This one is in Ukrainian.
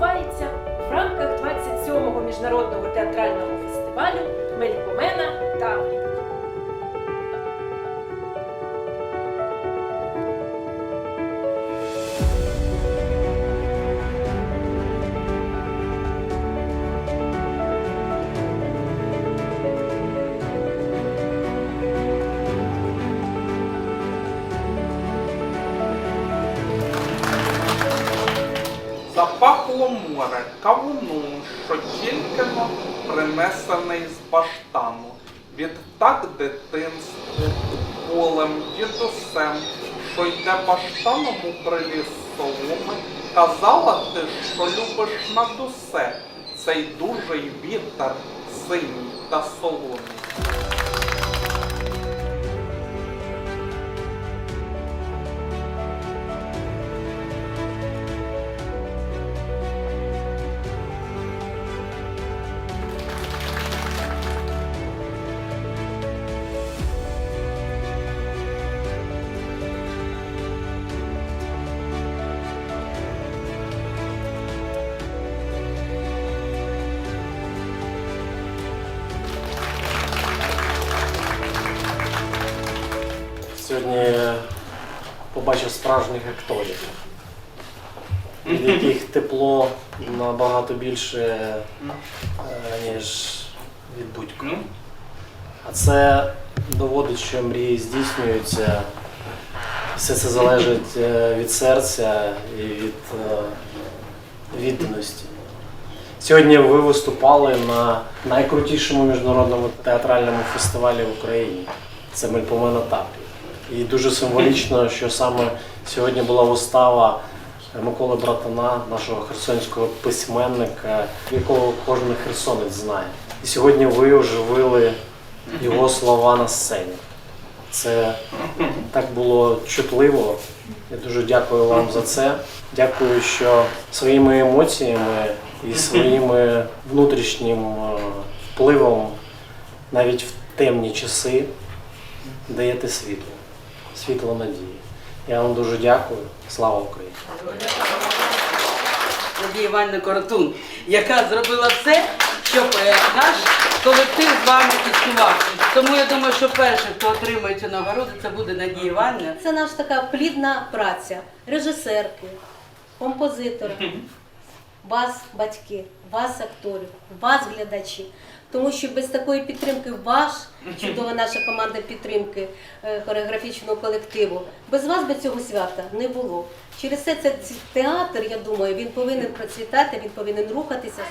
відбувається в рамках 27-го міжнародного театрального фестивалю Меліпомена Запахло море кавуну, що тільки но принесений з баштану. Відтак дитинству, полем, дідусем, що йде баштаном у соломи, казала ти, що любиш над усе цей дужий вітер, синій та солоний. Сьогодні побачив справжніх акторів, від яких тепло набагато більше, е, ніж від будь-кого. А це доводить, що мрії здійснюються. Все це залежить е, від серця і від е, відданості. Сьогодні ви виступали на найкрутішому міжнародному театральному фестивалі в Україні. Це Мельпомена Тапі. І дуже символічно, що саме сьогодні була вистава Миколи Братана, нашого херсонського письменника, якого кожен херсонець знає. І сьогодні ви оживили його слова на сцені. Це так було чутливо. Я дуже дякую вам за це. Дякую, що своїми емоціями і своїм внутрішнім е, впливом навіть в темні часи даєте світло, світло надії. Я вам дуже дякую. Слава Україні! Надія Іванівна Коротун, яка зробила все, щоб е, наш колектив з вами існував. Тому я думаю, що перше, хто отримає цю нагороду, це буде Надія Іванівна. Це наша така плідна праця режисерки, композитора, вас, батьки, вас, акторів, вас, глядачі. Тому що без такої підтримки ваш, чудова наша команда підтримки е, хореографічного колективу, без вас би цього свята не було. Через це це театр, я думаю, він повинен процвітати, він повинен рухатися.